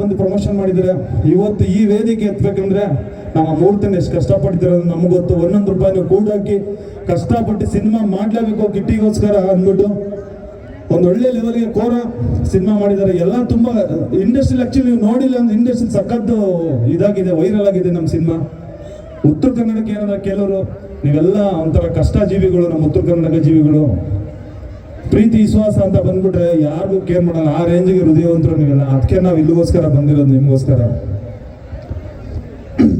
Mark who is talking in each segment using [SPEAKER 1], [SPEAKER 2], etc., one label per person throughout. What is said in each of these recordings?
[SPEAKER 1] ಬಂದು ಪ್ರಮೋಷನ್ ಮಾಡಿದ್ದಾರೆ. ಇವತ್ತು ಈ ವೇದಿಕೆ ಎತ್ತಬೇಕಂದ್ರೆ ನಮ್ಮ ಮೂರ್ತನ ಎಷ್ಟು ಕಷ್ಟಪಡ್ತಿರೋದು ನಮ್ಗೆ ಗೊತ್ತು. ಒಂದೊಂದು ರೂಪಾಯಿ ನೀವು ಕೂಡಾಕಿ ಕಷ್ಟಪಟ್ಟು ಸಿನಿಮಾ ಮಾಡಲೇಬೇಕು ಕಿಟ್ಟಿಗೋಸ್ಕರ ಅಂದ್ಬಿಟ್ಟು ಒಂದು ಒಳ್ಳೆ ಲೆವೆಲ್ಗೆ ಕೋರ ಸಿನಿಮಾ ಮಾಡಿದ್ದಾರೆ. ಎಲ್ಲ ತುಂಬಾ ಇಂಡಸ್ಟ್ರಿ ಆ್ಯಕ್ಚುಲಿ ನೀವು ನೋಡಿಲ್ಲ ಅಂದ್ರೆ ಇಂಡಸ್ಟ್ರಿ ಸಖತ್ತು ಇದಾಗಿದೆ ವೈರಲ್ ಆಗಿದೆ ನಮ್ಮ ಸಿನಿಮಾ. ಉತ್ತರ ಕನ್ನಡಕ್ಕೆ ಏನಂದ್ರೆ ಕೆಲವರು ನೀವೆಲ್ಲ ಒಂಥರ ಕಷ್ಟ ಜೀವಿಗಳು ನಮ್ಮ ಉತ್ತರ ಕರ್ನಾಟಕ ಜೀವಿಗಳು. ಪ್ರೀತಿ, ವಿಶ್ವಾಸ ಅಂತ ಬಂದ್ಬಿಟ್ರೆ ಯಾರಿಗೂ ಕೇರ್ ಮಾಡಲ್ಲ. ಆ ರೇಂಜಿಗೆ ಹೃದಯವಂತರು ನೀವೆಲ್ಲ ಅದಕ್ಕೆ ನಾವು ಇಲ್ಲಿಗೋಸ್ಕರ ಬಂದಿರೋದು ನಿಮಗೋಸ್ಕರ.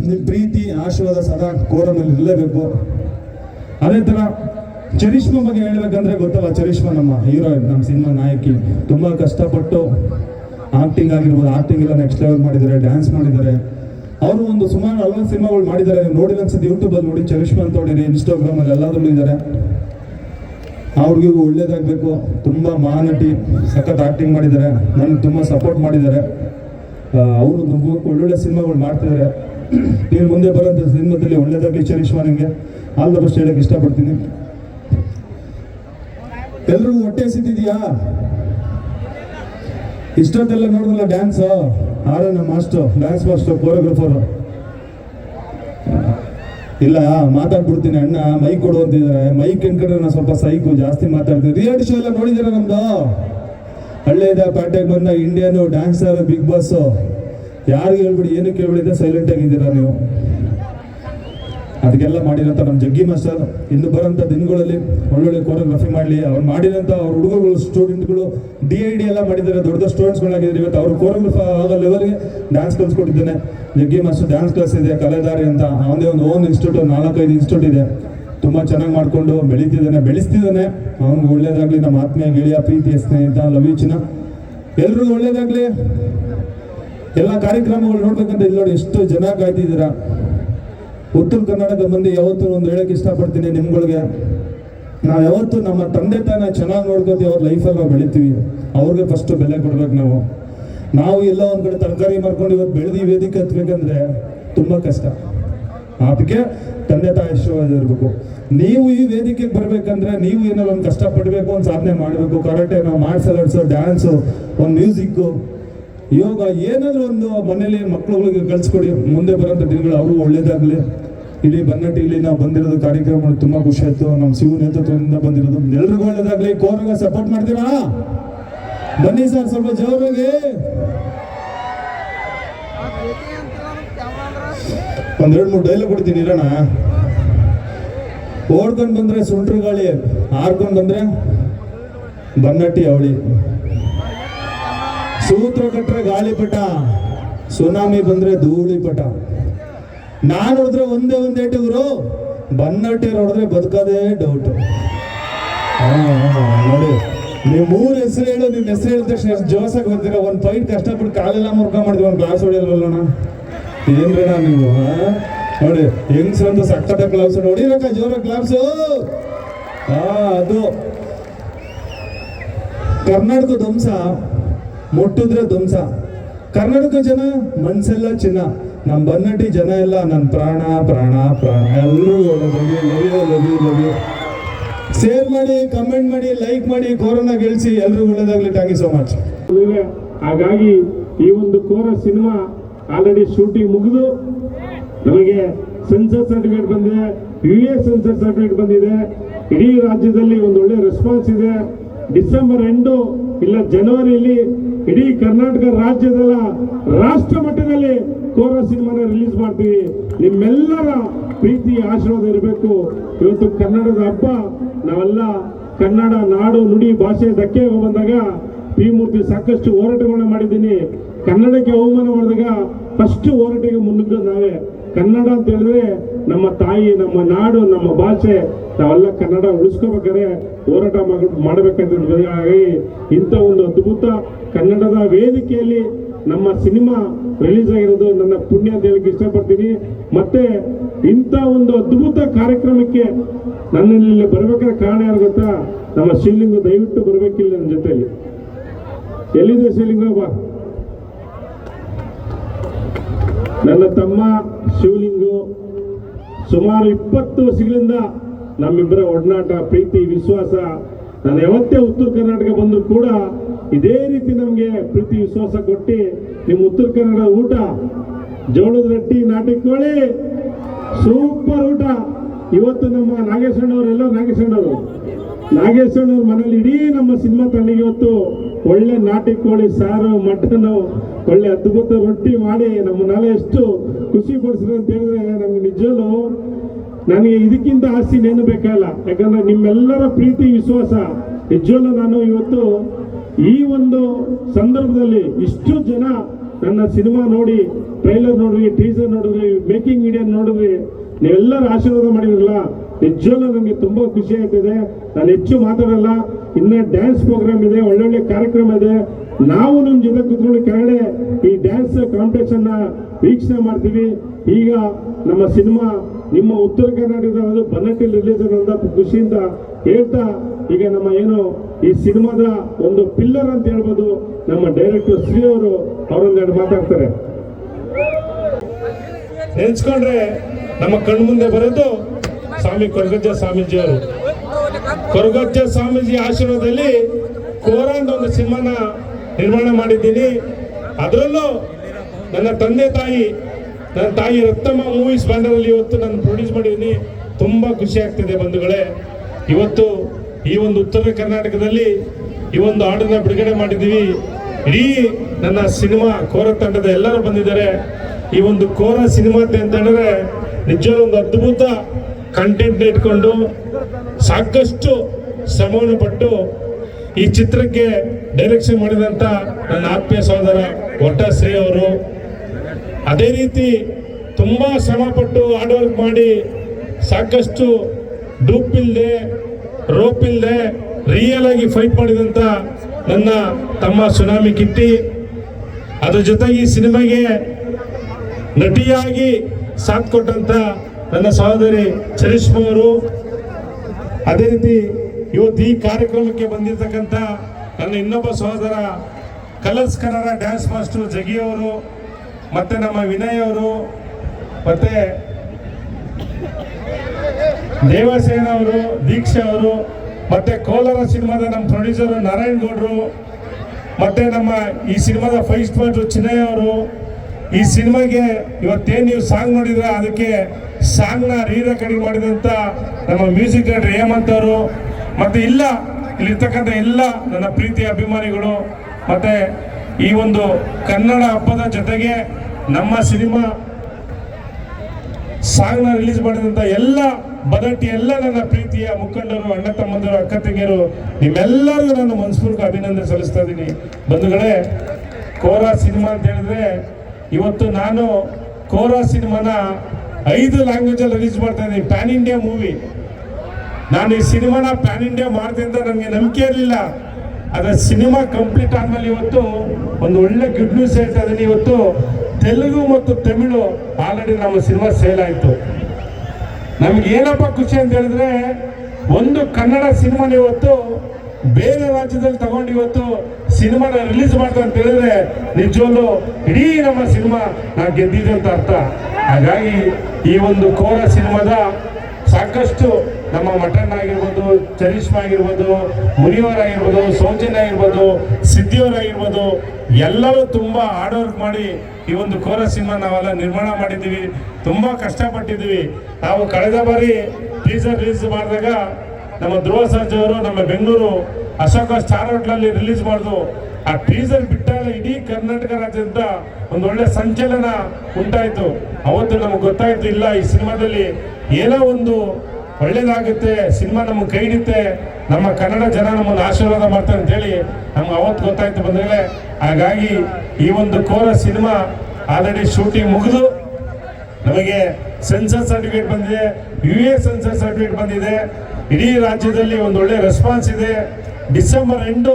[SPEAKER 1] ನಿಮ್ಮ ಪ್ರೀತಿ, ಆಶೀರ್ವಾದ ಸದಾ ಕೋರನಲ್ಲಿ ಇರಲೇಬೇಕು. ಅದೇ ಥರ ಚರಿಷ್ಮಾ ಬಗ್ಗೆ ಹೇಳ್ಬೇಕಂದ್ರೆ ಗೊತ್ತಲ್ಲ, ಚರಿಷ್ಮಾ ನಮ್ಮ ಹೀರೋಯಿನ್ ನಮ್ಮ ಸಿನಿಮಾ ನಾಯಕಿ. ತುಂಬಾ ಕಷ್ಟಪಟ್ಟು ಆಕ್ಟಿಂಗ್ ಆಗಿರ್ಬೋದು. ಆಕ್ಟಿಂಗ್ ಎಲ್ಲ ನೆಕ್ಸ್ಟ್ ಲೆವೆಲ್ ಮಾಡಿದ್ದಾರೆ ಡ್ಯಾನ್ಸ್ ಮಾಡಿದ್ದಾರೆ. ಅವರು ಒಂದು ಸುಮಾರು ಹಲವಾರು ಸಿನಿಮಾಗಳು ಮಾಡಿದ್ದಾರೆ. ನೋಡಿ ಅನ್ಸುತ್ತೆ ಯೂಟ್ಯೂಬ್ ಅಲ್ಲಿ ನೋಡಿ, ಚರಿಷ್ಮಾ ಅಂತ ನೋಡಿರಿ ಇನ್ಸ್ಟಾಗ್ರಾಮಲ್ಲಿ ಅಲ್ಲಿ ಎಲ್ಲಾದ್ರಲ್ಲೂ ಇದ್ದಾರೆ. ಅವ್ರಿಗೂ ಒಳ್ಳೇದಾಗಬೇಕು. ತುಂಬ ಮಹಾನಟಿ ಸಖತ್ ಆ್ಯಕ್ಟಿಂಗ್ ಮಾಡಿದ್ದಾರೆ. ನನಗೆ ತುಂಬ ಸಪೋರ್ಟ್ ಮಾಡಿದ್ದಾರೆ. ಅವರು ಒಳ್ಳೊಳ್ಳೆ ಸಿನಿಮಾಗಳು ಮಾಡ್ತಿದ್ದಾರೆ. ನೀವು ಮುಂದೆ ಬರೋಂಥ ಸಿನಿಮಾದಲ್ಲಿ ಒಳ್ಳೇದಾಗಲಿ ಚರಿಷ್ಮಾ ನಿಮಗೆ. ಆಲ್ ದ ಬೆಸ್ಟ್ ಹೇಳಕ್ಕೆ ಇಷ್ಟಪಡ್ತೀನಿ. ಎಲ್ರಿಗೂ ಹೊಟ್ಟೆ ಸಿದ್ದಿದೆಯಾ ಇಷ್ಟೊತ್ತೆಲ್ಲ ನೋಡಿದ್ರಲ್ಲ ಡ್ಯಾನ್ಸ್ ಆಡೋಣ ನಮ್ಮ ಮಾಸ್ಟರ್ ಡ್ಯಾನ್ಸ್ ಮಾಸ್ಟರ್ ಕೋರಿಯೋಗ್ರಫರ್ ಇಲ್ಲ, ಮಾತಾಡ್ಬಿಡ್ತೀನಿ ಅಣ್ಣ ಮೈಕ್ ಕೊಡು ಅಂತಿದ್ದಾರೆ ಮೈಕ್ ಕಡೆ ನಾನು ಸ್ವಲ್ಪ ಸೈಕು ಜಾಸ್ತಿ ಮಾತಾಡ್ತೀನಿ. ರಿಯಾಲಿಟಿ ಶೋ ಎಲ್ಲ ನೋಡಿದ್ದೀರಾ ನಮ್ದು? ಹಳ್ಳಿಯಿಂದ ಪ್ಯಾಟೆಗೆ ಬಂದ ಇಂಡಿಯನ್ ಡ್ಯಾನ್ಸರ್ ಬಿಗ್ ಬಾಸ್ ಯಾರು ಹೇಳ್ಬಿಡಿ, ಏನು ಕೇಳ್ಬಿಡಿದೆ ಸೈಲೆಂಟ್ ಆಗಿದ್ದೀರಾ ನೀವು? ಅದಕ್ಕೆಲ್ಲ ಮಾಡಿರೋಂಥ ನಮ್ಮ ಜಗ್ಗಿ ಮಾಸ್ಟರ್ ಇನ್ನು ಬರೋಂಥ ದಿನಗಳಲ್ಲಿ ಒಳ್ಳೊಳ್ಳೆ ಕೋರಿಯೋಗ್ರಫಿ ಮಾಡಲಿ. ಅವ್ರು ಮಾಡಿರೋಂಥ ಅವ್ರ ಹುಡುಗರುಗಳು ಸ್ಟೂಡೆಂಟ್ಗಳು ಡಿ ಐ ಡಿ ಎಲ್ಲ ಮಾಡಿದ್ದಾರೆ. ದೊಡ್ಡ ದೊಡ್ಡ ಸ್ಟೂಡೆಂಟ್ಸ್ಗಳಾಗಿದ್ದಾರೆ ಇವತ್ತು ಅವ್ರು ಕೋರಿಯೋಗ್ರಫಿ ಆಗೋ ಲೆವೆಲ್ಗೆ ಡ್ಯಾನ್ಸ್ ಕಲಿಸ್ಕೊಟ್ಟಿದ್ದಾನೆ. ಜಗ್ಗಿ ಮಾಸ್ಟರ್ ಡ್ಯಾನ್ಸ್ ಕ್ಲಾಸ್ ಇದೆ, ಕಲೆದಾರಿ ಅಂತ, ಅವನದೇ ಒಂದು ಓನ್ ಇನ್ಸ್ಟಿಟ್ಯೂಟ್ ನಾಲ್ಕೈದು ಇನ್ಸ್ಟಿಟ್ಯೂಟ್ ಇದೆ. ತುಂಬ ಚೆನ್ನಾಗಿ ಮಾಡಿಕೊಂಡು ಬೆಳೀತಿದ್ದಾನೆ, ಬೆಳೆಸ್ತಿದ್ದಾನೆ. ಅವ್ನಿಗೆ ಒಳ್ಳೇದಾಗಲಿ, ನಮ್ಮ ಆತ್ಮೀಯ ಗೆಳೆಯ, ಪ್ರೀತಿಯ ಸ್ನೇಹಿತ ಲವೀಚಿನ ಎಲ್ರಿಗೂ ಒಳ್ಳೇದಾಗಲಿ. ಎಲ್ಲ ಕಾರ್ಯಕ್ರಮಗಳು ನೋಡ್ಬೇಕಂತ ಇಲ್ಲಿ ನೋಡಿ ಎಷ್ಟು ಜನ ಕಾಯ್ತಿದ್ದೀರಾ. ಉತ್ತರ ಕರ್ನಾಟಕ ಮಂದಿ ಯಾವತ್ತೂ ಒಂದು ಹೇಳಕ್ಕೆ ಇಷ್ಟಪಡ್ತೀನಿ ನಿಮ್ಗಳಿಗೆ. ನಾವು ಯಾವತ್ತು ನಮ್ಮ ತಂದೆ ತಾಯಿನ ಚೆನ್ನಾಗಿ ನೋಡ್ಕೋತೀವಿ, ಅವ್ರ ಲೈಫಲ್ಲಿ ನಾವು ಬೆಳಿತೀವಿ. ಅವ್ರಿಗೆ ಫಸ್ಟ್ ಬೆಲೆ ಕೊಡ್ಬೇಕು ನಾವು. ನಾವು ಎಲ್ಲ ಒಂದ್ ಕಡೆ ತರಕಾರಿ ಮಾರ್ಕೊಂಡು ಇವತ್ತು ಬೆಳೆದು ವೇದಿಕೆ ಹತ್ಬೇಕಂದ್ರೆ ತುಂಬಾ ಕಷ್ಟ. ಅದಕ್ಕೆ ತಂದೆ ತಾಯಿ ಆಶೀರ್ವಾದ ಇರಬೇಕು ನೀವು ಈ ವೇದಿಕೆಗೆ ಬರ್ಬೇಕಂದ್ರೆ ನೀವು ಏನಾದ್ರು ಒಂದು ಕಷ್ಟ ಪಡಬೇಕು ಒಂದು ಸಾಧನೆ ಮಾಡಬೇಕು. ಕರಾಟೆ ನಾವು ಆರ್ಟ್ಸು ಡ್ಯಾನ್ಸು ಒಂದು ಮ್ಯೂಸಿಕ್ಕು ಯೋಗ, ಏನಾದ್ರೂ ಒಂದು ಮನೇಲಿ ಮಕ್ಕಳುಗಳಿಗೆ ಕಳ್ಸಿಕೊಡಿ. ಮುಂದೆ ಬರೋಂಥ ದಿನಗಳು ಅವರು ಒಳ್ಳೇದಾಗಲಿ. ಇಲ್ಲಿ ಇಲ್ಲಿ ನಾವು ಬಂದಿರೋದು ಕಾರ್ಯಕ್ರಮ ತುಂಬಾ ಖುಷಿ ಆಯಿತು. ನಮ್ಮ ಶಿವ ನೇತೃತ್ವದಿಂದ ಬಂದಿರೋದು. ಎಲ್ರಿಗೂ ಒಳ್ಳೇದಾಗಲಿ. ಕೋರ್ಗ ಸಪೋರ್ಟ್ ಮಾಡ್ತೀರಾ? ಬನ್ನಿ ಸರ್, ಸ್ವಲ್ಪ ಜೋರಾಗಿ. ಒಂದೆರಡು ಮೂರು ಡೈಲಾಗ್ ಕೊಡ್ತೀನಿ, ಇರೋಣ. ಓಡ್ಕೊಂಡು ಬಂದ್ರೆ ಸುಂಟ್ರ ಗಾಳಿ, ಹಾರ್ಕೊಂಡು ಬಂದ್ರೆ ಬನ್ನಟ್ಟಿ ಅವಳಿ. ಸೂತ್ರ ಕಟ್ರೆ ಗಾಳಿಪಟ ಸುನಾಮಿ ಬಂದ್ರೆ ಧೂಳಿಪಟ ನಾನು ಹೊಡೆದ್ರೆ ಒಂದೇ ಒಂದೇ ಇವರು ಬನ್ನಟ್ಟಿಯವ್ರು ಹೊಡೆದ್ರೆ ಬದುಕೋದೇ ಡೌಟ್ ನೋಡಿ. ನೀವು ಮೂರು ಹೆಸರು ಹೇಳು ನಿಮ್ಮ ಹೆಸರು ಹೇಳಿದ ತಕ್ಷಣ ಜೋಸಾಗಿ ಬರ್ತೀರ? ಒಂದು ಫೈಟ್ ಕಷ್ಟಪಟ್ಟು ಕಾಲೆಲ್ಲ ಮುರ್ಕ ಮಾಡಿದ್ವಿ, ಒಂದು ಗ್ಲಾಸ್ ಹೊಡಿಯಲ್ವಲ್ಲಣ್ಣ? ಏನ್ರಿ ನಾನು ನೀವು? ನೋಡಿ, ಹೆಂಗ್ಸ್ ಅಂತ ಸಕ್ಕತ್ತ ಗ್ಲಾಸ್ ಹೊಡಿಬೇಕ ಜೋರ ಗ್ಲಾಸ್ ಹಾ ಅದು. ಕರ್ನಾಟಕ ಧ್ವಂಸ, ಮುಟ್ಟಿದ್ರೆ ಧ್ವಂಸ. ಕರ್ನಾಟಕ ಜನ ಮನ್ಸೆಲ್ಲ ಚಿನ್ನ. ನಮ್ ಬನ್ನಟ್ಟಿ ಜನ ಎಲ್ಲ ನನ್ನ ಪ್ರಾಣ ಪ್ರಾಣ ಪ್ರಾಣ. ಎಲ್ಲರೂ ಶೇರ್ ಮಾಡಿ ಕಮೆಂಟ್ ಮಾಡಿ ಲೈಕ್ ಮಾಡಿ ಕೊರೋನಾ ಗೆಲ್ಸಿ, ಎಲ್ರಿಗೂ ಒಳ್ಳೇದಾಗ್ಲಿ. ಥ್ಯಾಂಕ್ ಯು ಸೋ ಮಚ್
[SPEAKER 2] ಹಾಗಾಗಿ ಈ ಒಂದು ಕೋರ ಸಿನಿಮಾ ಆಲ್ರೆಡಿ ಶೂಟಿಂಗ್ ಮುಗಿದು ನಮಗೆ ಸೆನ್ಸರ್ ಸರ್ಟಿಫಿಕೇಟ್ ಬಂದಿದೆ ಯು ಎ ಸೆನ್ಸರ್ ಸರ್ಟಿಫಿಕೇಟ್ ಬಂದಿದೆ. ಇಡೀ ರಾಜ್ಯದಲ್ಲಿ ಒಂದು ಒಳ್ಳೆ ರೆಸ್ಪಾನ್ಸ್ ಇದೆ. ಡಿಸೆಂಬರ್ ಎಂಟು ಇಲ್ಲ ಜನವರಿಯಲ್ಲಿ ಇಡೀ ಕರ್ನಾಟಕ ರಾಜ್ಯದಲ್ಲ ರಾಷ್ಟ್ರ ಮಟ್ಟದಲ್ಲಿ ಕೋರ ಸಿನಿಮಾನ ರಿಲೀಸ್ ಮಾಡ್ತೀವಿ. ನಿಮ್ಮೆಲ್ಲರ ಪ್ರೀತಿ ಆಶೀರ್ವಾದ ಇರಬೇಕು. ಇವತ್ತು ಕನ್ನಡದ ಹಬ್ಬ. ನಾವೆಲ್ಲ ಕನ್ನಡ ನಾಡು ನುಡಿ ಭಾಷೆ ಧಕ್ಕೆ ಬಂದಾಗ ಪಿ ಮೂರ್ತಿ ಸಾಕಷ್ಟು ಹೋರಾಟಗಳನ್ನ ಮಾಡಿದ್ದೀನಿ. ಕನ್ನಡಕ್ಕೆ ಅವಮಾನ ಮಾಡಿದಾಗ ಫಸ್ಟ್ ಹೋರಾಟಕ್ಕೆ ಮುನ್ನುಗ್ಗೋದು ನಾವೇ. ಕನ್ನಡ ಅಂತ ಹೇಳಿದ್ರೆ ನಮ್ಮ ತಾಯಿ, ನಮ್ಮ ನಾಡು, ನಮ್ಮ ಭಾಷೆ, ನಾವೆಲ್ಲ ಕನ್ನಡ ಉಳಿಸ್ಕೋಬೇಕಾದ್ರೆ ಹೋರಾಟ ಮಾಡಬೇಕಂತ ಇಂಥ ಒಂದು ಅದ್ಭುತ ಕನ್ನಡದ ವೇದಿಕೆಯಲ್ಲಿ ನಮ್ಮ ಸಿನಿಮಾ ರಿಲೀಸ್ ಆಗಿರೋದು ನನ್ನ ಪುಣ್ಯ ಅಂತ ಹೇಳಕ್ಕೆ ಇಷ್ಟಪಡ್ತೀನಿ. ಮತ್ತೆ ಇಂಥ ಒಂದು ಅದ್ಭುತ ಕಾರ್ಯಕ್ರಮಕ್ಕೆ ನನ್ನಲ್ಲಿ ಇಲ್ಲಿ ಕಾರಣ ಯಾರು ಗೊತ್ತಾ? ನಮ್ಮ ಶಿವಲಿಂಗ ದಯವಿಟ್ಟು ಬರಬೇಕಿಲ್ಲ ನನ್ನ ಜೊತೆಯಲ್ಲಿ. ಎಲ್ಲಿದೆ ಶಿವಲಿಂಗ ಬಾ ನನ್ನ ತಮ್ಮ ಶಿವಲಿಂಗು ಸುಮಾರು ಇಪ್ಪತ್ತು ವರ್ಷಗಳಿಂದ ನಮ್ಮಿಬ್ಬರ ಒಡನಾಟ, ಪ್ರೀತಿ, ವಿಶ್ವಾಸ. ನಾನು ಯಾವತ್ತೇ ಉತ್ತರ ಕರ್ನಾಟಕ ಬಂದರೂ ಕೂಡ ಇದೇ ರೀತಿ ನಮಗೆ ಪ್ರೀತಿ ವಿಶ್ವಾಸ ಕೊಟ್ಟು ನಿಮ್ಮ ಉತ್ತರ ಕನ್ನಡ ಊಟ, ಜೋಳದ ರೊಟ್ಟಿ ನಾಟಿ ಕೋಳಿ ಸೂಪರ್ ಊಟ. ಇವತ್ತು ನಮ್ಮ ನಾಗೇಶಣ್ಣವರೆಲ್ಲ ನಾಗೇಶಣ್ಣವರು. ನಾಗೇಶಣ್ಣವ್ರ ಮನೇಲಿ ಇಡೀ ನಮ್ಮ ಸಿನಿಮಾ ತಂಡಿಗೆ ಇವತ್ತು ಒಳ್ಳೆ ನಾಟಿ ಕೋಳಿ ಸಾರು ಮಟನ್ ಒಳ್ಳೆ ಅದ್ಭುತ ರೊಟ್ಟಿ ಮಾಡಿ ನಮ್ಮನ್ನೆಲ್ಲ ಎಷ್ಟು ಖುಷಿ ಪಡಿಸಿದ್ರು ಅಂತ ಹೇಳಿದ್ರೆ ನಮ್ಗೆ ನಿಜವೂ ನನಗೆ ಇದಕ್ಕಿಂತ ಆಸ್ತಿ ನೇನು ಬೇಕಲ್ಲ ಯಾಕಂದ್ರೆ ನಿಮ್ಮೆಲ್ಲರ ಪ್ರೀತಿ, ವಿಶ್ವಾಸ ನಿಜವಲ್ಲೂ ನಾನು ಇವತ್ತು ಈ ಒಂದು ಸಂದರ್ಭದಲ್ಲಿ ಇಷ್ಟು ಜನ ನನ್ನ ಸಿನಿಮಾ ನೋಡಿ, ಟ್ರೈಲರ್ ನೋಡ್ರಿ ಟೀಸರ್ ನೋಡಿದ್ರಿ ಮೇಕಿಂಗ್ ವಿಡಿಯೋ ನೋಡಿದ್ರಿ ನೀವೆಲ್ಲರೂ ಆಶೀರ್ವಾದ ಮಾಡಿದ್ರಲ್ಲ ನಿಜವಲ್ಲೂ ನನಗೆ ತುಂಬಾ ಖುಷಿ ಆಗ್ತಿದೆ. ನಾನು ಹೆಚ್ಚು ಮಾತಾಡಲ್ಲ, ಇನ್ನ ಡ್ಯಾನ್ಸ್ ಪ್ರೋಗ್ರಾಮ್ ಇದೆ, ಒಳ್ಳೊಳ್ಳೆ ಕಾರ್ಯಕ್ರಮ ಇದೆ. ನಾವು ನಿಮ್ಮ ಜೊತೆ ಕುತ್ಕೊಂಡು ಕೆಳಗಡೆ ಈ ಡ್ಯಾನ್ಸ್ ಕಾಂಪಿಟೇಷನ್ ವೀಕ್ಷಣೆ ಮಾಡ್ತೀವಿ. ಈಗ ನಮ್ಮ ಸಿನಿಮಾ ನಿಮ್ಮ ಉತ್ತರ ಕರ್ನಾಟಕದ ಬನ್ನಟ್ಟಿ ರಿಲೀಸ್ ಅಂತ ಖುಷಿಯಿಂದ ಹೇಳ್ತಾ, ಈಗ ನಮ್ಮ ಏನು ಈ ಸಿನಿಮಾದ ಒಂದು ಪಿಲ್ಲರ್ ಅಂತ ಹೇಳ್ಬೋದು ನಮ್ಮ ಡೈರೆಕ್ಟರ್ ಶ್ರೀ ಅವರು ಅವರೊಂದೆರಡು ಮಾತಾಡ್ತಾರೆ. ನೆನ್ಸ್ಕೊಂಡ್ರೆ ನಮ್ಮ ಕಣ್ಮುಂದೆ ಬರೋದು ಸ್ವಾಮಿ ಕೊರಗಜ್ಜ ಸ್ವಾಮೀಜಿ ಅವರು ಕೊರಗಜ್ಜ ಸ್ವಾಮೀಜಿ ಆಶೀರ್ವಾದದಲ್ಲಿ ಕೋರ ಅಂತ ಒಂದು ಸಿನಿಮಾನ ನಿರ್ಮಾಣ ಮಾಡಿದ್ದೀನಿ. ಅದರಲ್ಲೂ ನನ್ನ ತಂದೆ ತಾಯಿ, ನನ್ನ ತಾಯಿ ರತ್ನಮ್ಮ ಮೂವೀಸ್ ಬ್ಯಾನರಲ್ಲಿ ಇವತ್ತು ನಾನು ಪ್ರೊಡ್ಯೂಸ್ ಮಾಡಿದ್ದೀನಿ. ತುಂಬಾ ಖುಷಿ ಆಗ್ತಿದೆ ಬಂಧುಗಳೇ. ಇವತ್ತು ಈ ಒಂದು ಉತ್ತರ ಕರ್ನಾಟಕದಲ್ಲಿ ಈ ಒಂದು ಹಾಡನ್ನ ಬಿಡುಗಡೆ ಮಾಡಿದ್ದೀವಿ. ಇಡೀ ನನ್ನ ಸಿನಿಮಾ ಕೋರ ತಂಡದ ಎಲ್ಲರೂ ಬಂದಿದ್ದಾರೆ. ಈ ಒಂದು ಕೋರ ಸಿನಿಮಾ ಅಂತ ಹೇಳಿದ್ರೆ ನಿಜವಾಗ್ಲೂ ಒಂದು ಅದ್ಭುತ ಕಂಟೆಂಟ್ ಇಟ್ಕೊಂಡು ಸಾಕಷ್ಟು ಶ್ರಮವನ್ನು ಪಟ್ಟು ಈ ಚಿತ್ರಕ್ಕೆ ಡೈರೆಕ್ಷನ್ ಮಾಡಿದಂತ ನನ್ನ ಆತ್ಮೀಯ ಸಹೋದರ ಒಟ್ಟ ಶ್ರೀ ಅವರು. ಅದೇ ರೀತಿ ತುಂಬಾ ಶ್ರಮ ಪಟ್ಟು ಹಾರ್ಡ್ ವರ್ಕ್ ಮಾಡಿ ಸಾಕಷ್ಟು ಡೂಪ್ ಇಲ್ದೆ ರೋಪ್ ಇಲ್ಲದೆ ರಿಯಲ್ ಆಗಿ ಫೈಟ್ ಮಾಡಿದಂತ ನನ್ನ ತಮ್ಮ ಸುನಾಮಿ ಕಿಟ್ಟಿ. ಅದ್ರ ಜೊತೆಗೆ ಈ ಸಿನಿಮಾಗೆ ನಟಿಯಾಗಿ ಸಾಥ್ ಕೊಟ್ಟಂತ ನನ್ನ ಸಹೋದರಿ ಚರಿಷ್ಮಾ ಅವರು. ಅದೇ ರೀತಿ ಇವತ್ತು ಈ ಕಾರ್ಯಕ್ರಮಕ್ಕೆ ಬಂದಿರತಕ್ಕಂಥ ನನ್ನ ಇನ್ನೊಬ್ಬ ಸಹೋದರ ಕಲರ್ಸ್ ಕನ್ನಡ ಡ್ಯಾನ್ಸ್ ಮಾಸ್ಟರ್ ಜಗಿಯವರು ಮತ್ತೆ ನಮ್ಮ ವಿನಯ್ ಅವರು, ಮತ್ತೆ ದೇವಸೇನ ಅವರು, ದೀಕ್ಷಾ ಅವರು, ಮತ್ತೆ ಕೋಲಾರ ಸಿನಿಮಾದ ನಮ್ಮ ಪ್ರೊಡ್ಯೂಸರ್ ನಾರಾಯಣ್ ಗೌಡರು, ಮತ್ತೆ ನಮ್ಮ ಈ ಸಿನಿಮಾದ ಫೈವ್ ಸ್ಟಾರ್ ಚಿನ್ನಯ್ಯ ಅವರು, ಈ ಸಿನಿಮಾಗೆ ಇವತ್ತೇನು ನೀವು ಸಾಂಗ್ ನೋಡಿದ್ರೆ ಅದಕ್ಕೆ ಸಾಂಗ್ನ ರೀ ರೆಕಾರ್ಡಿಂಗ್ ಮಾಡಿದಂತ ನಮ್ಮ ಮ್ಯೂಸಿಕ್ ಡೈರೆಕ್ಟರ್ ಹೇಮಂತ್ ಅವರು, ಮತ್ತೆ ಇಲ್ಲ, ಇಲ್ಲಿರ್ತಕ್ಕಂಥ ಎಲ್ಲ ನನ್ನ ಪ್ರೀತಿಯ ಅಭಿಮಾನಿಗಳು, ಮತ್ತೆ ಈ ಒಂದು ಕನ್ನಡ ಹಬ್ಬದ ಜೊತೆಗೆ ನಮ್ಮ ಸಿನಿಮಾ ಸಾಂಗ್ನ ರಿಲೀಸ್ ಮಾಡಿದಂತ ಎಲ್ಲ ಬದಟಿ ಎಲ್ಲ ನನ್ನ ಪ್ರೀತಿಯ ಮುಖಂಡರು, ಅಣ್ಣ ತಮ್ಮಂದರು, ಅಕ್ಕ ತಂಗಿಯರು ನಿಮ್ಮೆಲ್ಲರಿಗೂ ನಾನು ಮನಸ್ಪೂರ್ವಕ ಅಭಿನಂದನೆ ಸಲ್ಲಿಸ್ತಾ ಇದ್ದೀನಿ. ಬಂಧುಗಳೇ, ಕೋರಾ ಸಿನಿಮಾ ಅಂತ ಹೇಳಿದ್ರೆ, ಇವತ್ತು ನಾನು ಕೋರಾ ಸಿನಿಮಾನ ಐದು ಲ್ಯಾಂಗ್ವೇಜ್ ಅಲ್ಲಿ ರಿಲೀಸ್ ಮಾಡ್ತಾ ಇದ್ದೀನಿ. ಪ್ಯಾನ್ ಇಂಡಿಯಾ ಮೂವಿ ನಾನು ಈ ಸಿನಿಮಾನ ಪ್ಯಾನ್ ಇಂಡಿಯಾ ಮಾಡ್ತೀನಿ ಅಂತ ನನಗೆ ನಂಬಿಕೆ ಇರಲಿಲ್ಲ. ಆದರೆ ಸಿನಿಮಾ ಕಂಪ್ಲೀಟ್ ಆದ್ಮೇಲೆ ಇವತ್ತು ಒಂದು ಒಳ್ಳೆ ಗುಡ್ ನ್ಯೂಸ್ ಹೇಳ್ತಾ ಇದ್ದೀನಿ. ಇವತ್ತು ತೆಲುಗು ಮತ್ತು ತಮಿಳು ಆಲ್ರೆಡಿ ನಮ್ಮ ಸಿನಿಮಾ ಸೇಲ್ ಆಯ್ತು. ನಮ್ಗೆ ಏನಪ್ಪ ಖುಷಿ ಅಂತ ಹೇಳಿದ್ರೆ, ಒಂದು ಕನ್ನಡ ಸಿನಿಮಾನ ಇವತ್ತು ಬೇರೆ ರಾಜ್ಯದಲ್ಲಿ ತಗೊಂಡು ಇವತ್ತು ಸಿನಿಮಾನ ರಿಲೀಸ್ ಮಾಡ್ತಾರೆ ಅಂತ ಹೇಳಿದ್ರೆ ನಿಜವಲ್ಲೂ ಇಡೀ ನಮ್ಮ ಸಿನಿಮಾ ನಾ ಗೆದ್ದಿದೆ ಅಂತ ಅರ್ಥ. ಹಾಗಾಗಿ ಈ ಒಂದು ಕೋರ ಸಿನಿಮಾದ ಸಾಕಷ್ಟು ನಮ್ಮ ಮಟನ್ ಆಗಿರ್ಬೋದು, ಚರಿಷ್ಮಾ ಆಗಿರ್ಬೋದು ಮುನಿಯವರ್ ಆಗಿರ್ಬೋದು, ಸೌಜನ್ಯ ಆಗಿರ್ಬೋದು, ಸಿದ್ಧಿಯವರ್ ಆಗಿರ್ಬೋದು, ಎಲ್ಲರೂ ತುಂಬಾ ಹಾರ್ಡ್ ವರ್ಕ್ ಮಾಡಿ ಈ ಒಂದು ಕೋರ ಸಿನಿಮಾ ನಾವೆಲ್ಲ ನಿರ್ಮಾಣ ಮಾಡಿದ್ದೀವಿ. ತುಂಬಾ ಕಷ್ಟಪಟ್ಟಿದ್ದೀವಿ. ನಾವು ಕಳೆದ ಬಾರಿ ಟೀಸರ್ ರಿಲೀಸ್ ಮಾಡಿದಾಗ ನಮ್ಮ ಧ್ರುವ ಸರ್ಜ್ ನಮ್ಮ ಬೆಂಗಳೂರು ಅಶೋಕ ಸ್ಟಾರ್ ಹೋಟ್ಲಲ್ಲಿ ರಿಲೀಸ್ ಮಾಡಿದ್ರು. ಆ ಟೀಸರ್ ಬಿಟ್ಟಾಗ ಇಡೀ ಕರ್ನಾಟಕ ರಾಜ್ಯದಿಂದ ಒಂದು ಒಳ್ಳೆ ಸಂಚಲನ ಉಂಟಾಯಿತು. ಅವತ್ತು ನಮಗೆ ಗೊತ್ತಾಯ್ತು, ಇಲ್ಲ, ಈ ಸಿನಿಮಾದಲ್ಲಿ ಏನೋ ಒಂದು ಒಳ್ಳೇದಾಗುತ್ತೆ, ಸಿನಿಮಾ ನಮ್ಗೆ ಕೈ ನಮ್ಮ ಕನ್ನಡ ಜನ ನಮ್ಮನ್ನು ಆಶೀರ್ವಾದ ಮಾಡ್ತಾರೆ ಅಂತ ಹೇಳಿ ನಮ್ಗೆ ಅವತ್ತು ಗೊತ್ತಾಯ್ತು ಬಂದ್ರೆ. ಹಾಗಾಗಿ ಈ ಒಂದು ಕೋರ ಸಿನಿಮಾ ಆಲ್ರೆಡಿ ಶೂಟಿಂಗ್ ಮುಗಿದು ನಮಗೆ ಸೆನ್ಸರ್ ಸರ್ಟಿಫಿಕೇಟ್ ಬಂದಿದೆ ಯು ಎ ಸೆನ್ಸರ್ ಸರ್ಟಿಫಿಕೇಟ್ ಬಂದಿದೆ. ಇಡೀ ರಾಜ್ಯದಲ್ಲಿ ಒಂದು ಒಳ್ಳೆ ರೆಸ್ಪಾನ್ಸ್ ಇದೆ. ಡಿಸೆಂಬರ್ ಎಂಟು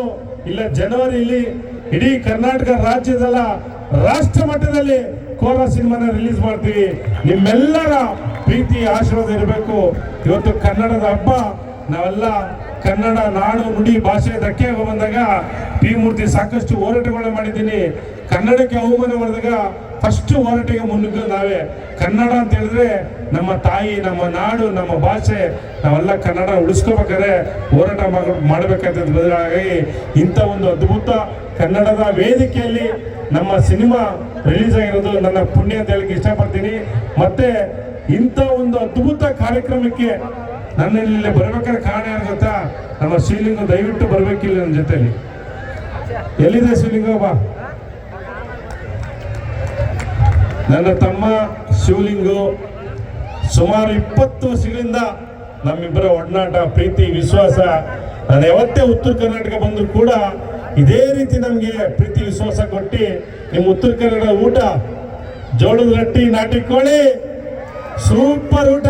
[SPEAKER 2] ಇಲ್ಲ ಜನವರಿಲಿ ಇಡೀ ಕರ್ನಾಟಕ ರಾಜ್ಯದಲ್ಲ ರಾಷ್ಟ್ರ ಮಟ್ಟದಲ್ಲಿ ಕೋರ ಸಿನಿಮಾನ ರಿಲೀಸ್ ಮಾಡ್ತೀವಿ. ನಿಮ್ಮೆಲ್ಲರ ಪ್ರೀತಿ ಆಶೀರ್ವಾದ ಇರಬೇಕು. ಇವತ್ತು ಕನ್ನಡದ ಹಬ್ಬ. ನಾವೆಲ್ಲ ಕನ್ನಡ ನಾಡು ನುಡಿ ಭಾಷೆ ಧಕ್ಕೆ ಬಂದಾಗ ಪಿ ಮೂರ್ತಿ ಸಾಕಷ್ಟು ಹೋರಾಟಗಳನ್ನ ಮಾಡಿದ್ದೀನಿ. ಕನ್ನಡಕ್ಕೆ ಅವಮಾನ ಮಾಡಿದಾಗ ಫಸ್ಟ್ ಹೋರಾಟಕ್ಕೆ ಮುನ್ನುಗ್ಗ ನಾವೇ. ಕನ್ನಡ ಅಂತ ಹೇಳಿದ್ರೆ ನಮ್ಮ ತಾಯಿ, ನಮ್ಮ ನಾಡು, ನಮ್ಮ ಭಾಷೆ, ನಾವೆಲ್ಲ ಕನ್ನಡ ಉಳಿಸ್ಕೋಬೇಕಾದ್ರೆ ಹೋರಾಟ ಮಾಡಬೇಕಾಗ್ತದೆ ಬದಲಾಗಿ ಇಂಥ ಒಂದು ಅದ್ಭುತ ಕನ್ನಡದ ವೇದಿಕೆಯಲ್ಲಿ ನಮ್ಮ ಸಿನಿಮಾ ರಿಲೀಸ್ ಆಗಿರೋದು ನನ್ನ ಪುಣ್ಯ ಅಂತ ಹೇಳಕ್ಕೆ ಇಷ್ಟಪಡ್ತೀನಿ. ಮತ್ತೆ ಇಂಥ ಒಂದು ಅದ್ಭುತ ಕಾರ್ಯಕ್ರಮಕ್ಕೆ ನನ್ನ ಇಲ್ಲಿ ಬರ್ಬೇಕಾದ್ರೆ ಕಾರಣ ಯಾರು ಗೊತ್ತಾ? ನಮ್ಮ ಶ್ರೀಲಿಂಗ ದಯವಿಟ್ಟು ಬರ್ಬೇಕಿಲ್ಲ ನನ್ನ ಜೊತೆಲಿ. ಎಲ್ಲಿದೆ ಶಿವಲಿಂಗ ಬಾ ನನ್ನ ತಮ್ಮ ಶಿವಲಿಂಗು ಸುಮಾರು ಇಪ್ಪತ್ತು ವರ್ಷಗಳಿಂದ ನಮ್ಮಿಬ್ಬರ ಒಡನಾಟ, ಪ್ರೀತಿ, ವಿಶ್ವಾಸ, ನಾನು ಯಾವತ್ತೇ ಉತ್ತರ ಕರ್ನಾಟಕ ಬಂದರೂ ಕೂಡ ಇದೇ ರೀತಿ ನಮಗೆ ಪ್ರೀತಿ, ವಿಶ್ವಾಸ ಕೊಟ್ಟು ನಿಮ್ಮ ಉತ್ತರ ಕನ್ನಡ ಊಟ ಜೋಳದ ರಟ್ಟಿ, ನಾಟಿ ಕೋಳಿ. ಸೂಪರ್ ಊಟ.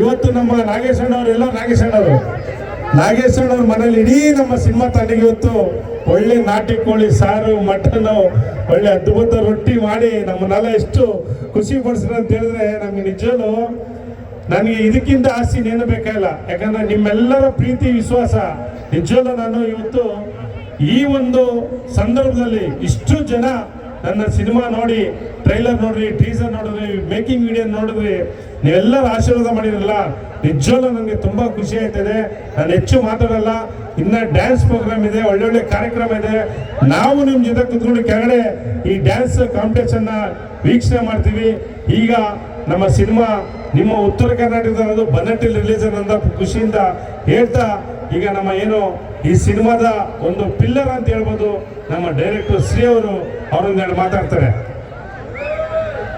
[SPEAKER 2] ಇವತ್ತು ನಮ್ಮ ನಾಗೇಶ್ ಅವರು ಎಲ್ಲ ನಾಗೇಶ್ ನಾಗೇಶ್ವರ ಮನೇಲಿ ಇಡೀ ನಮ್ಮ ಸಿನಿಮಾ ತಂಡಿಗೆ ಇವತ್ತು ಒಳ್ಳೆ ನಾಟಿ ಕೋಳಿ, ಸಾರು ಮಟನ್ ಒಳ್ಳೆ ಅದ್ಭುತ ರೊಟ್ಟಿ ಮಾಡಿ ನಮ್ಮನ್ನೆಲ್ಲ ಎಷ್ಟು ಖುಷಿ ಪಡಿಸಿದ್ರು ಅಂತ ಹೇಳಿದ್ರೆ ನಮ್ಗೆ ನಿಜಲು ನನಗೆ ಇದಕ್ಕಿಂತ ಆಸ್ತಿ ಏನು ಬೇಕಾಗಿಲ್ಲ ಯಾಕಂದ್ರೆ ನಿಮ್ಮೆಲ್ಲರ ಪ್ರೀತಿ, ವಿಶ್ವಾಸ ನಿಜಲು ನಾನು ಇವತ್ತು ಈ ಒಂದು ಸಂದರ್ಭದಲ್ಲಿ ಇಷ್ಟು ಜನ ನನ್ನ ಸಿನಿಮಾ ನೋಡಿ, ಟ್ರೈಲರ್ ನೋಡ್ರಿ ಟೀಸರ್ ನೋಡಿದ್ರಿ ಮೇಕಿಂಗ್ ವಿಡಿಯೋ ನೋಡಿದ್ರಿ ನೀವೆಲ್ಲರೂ ಆಶೀರ್ವಾದ ಮಾಡಿದ್ರಲ್ಲ ನಿಜವಲ್ಲೂ ನನಗೆ ತುಂಬಾ ಖುಷಿ ಆಯ್ತದೆ ನಾನು ಹೆಚ್ಚು ಮಾತಾಡಲ್ಲ, ಇನ್ನ ಡ್ಯಾನ್ಸ್ ಪ್ರೋಗ್ರಾಮ್ ಇದೆ, ಒಳ್ಳೊಳ್ಳೆ ಕಾರ್ಯಕ್ರಮ ಇದೆ. ನಾವು ನಿಮ್ಮ ಜೊತೆ ಕುತ್ಕೊಂಡು ಕೆಳಗಡೆ ಈ ಡ್ಯಾನ್ಸ್ ಕಾಂಪಿಟೇಷನ್ ವೀಕ್ಷಣೆ ಮಾಡ್ತೀವಿ. ಈಗ ನಮ್ಮ ಸಿನಿಮಾ ನಿಮ್ಮ ಉತ್ತರ ಕರ್ನಾಟಕದ ಬನ್ನಟ್ಟಿಲ್ ರಿಲೀಸ್ ಅನ್ನೋ ಖುಷಿಯಿಂದ ಹೇಳ್ತಾ, ಈಗ ನಮ್ಮ ಏನು ಈ ಸಿನಿಮಾದ ಒಂದು ಪಿಲ್ಲರ್ ಅಂತ ಹೇಳ್ಬೋದು ನಮ್ಮ ಡೈರೆಕ್ಟರ್ ಶ್ರೀ ಅವರು ಅವರೊಂದೆರಡು ಮಾತಾಡ್ತಾರೆ.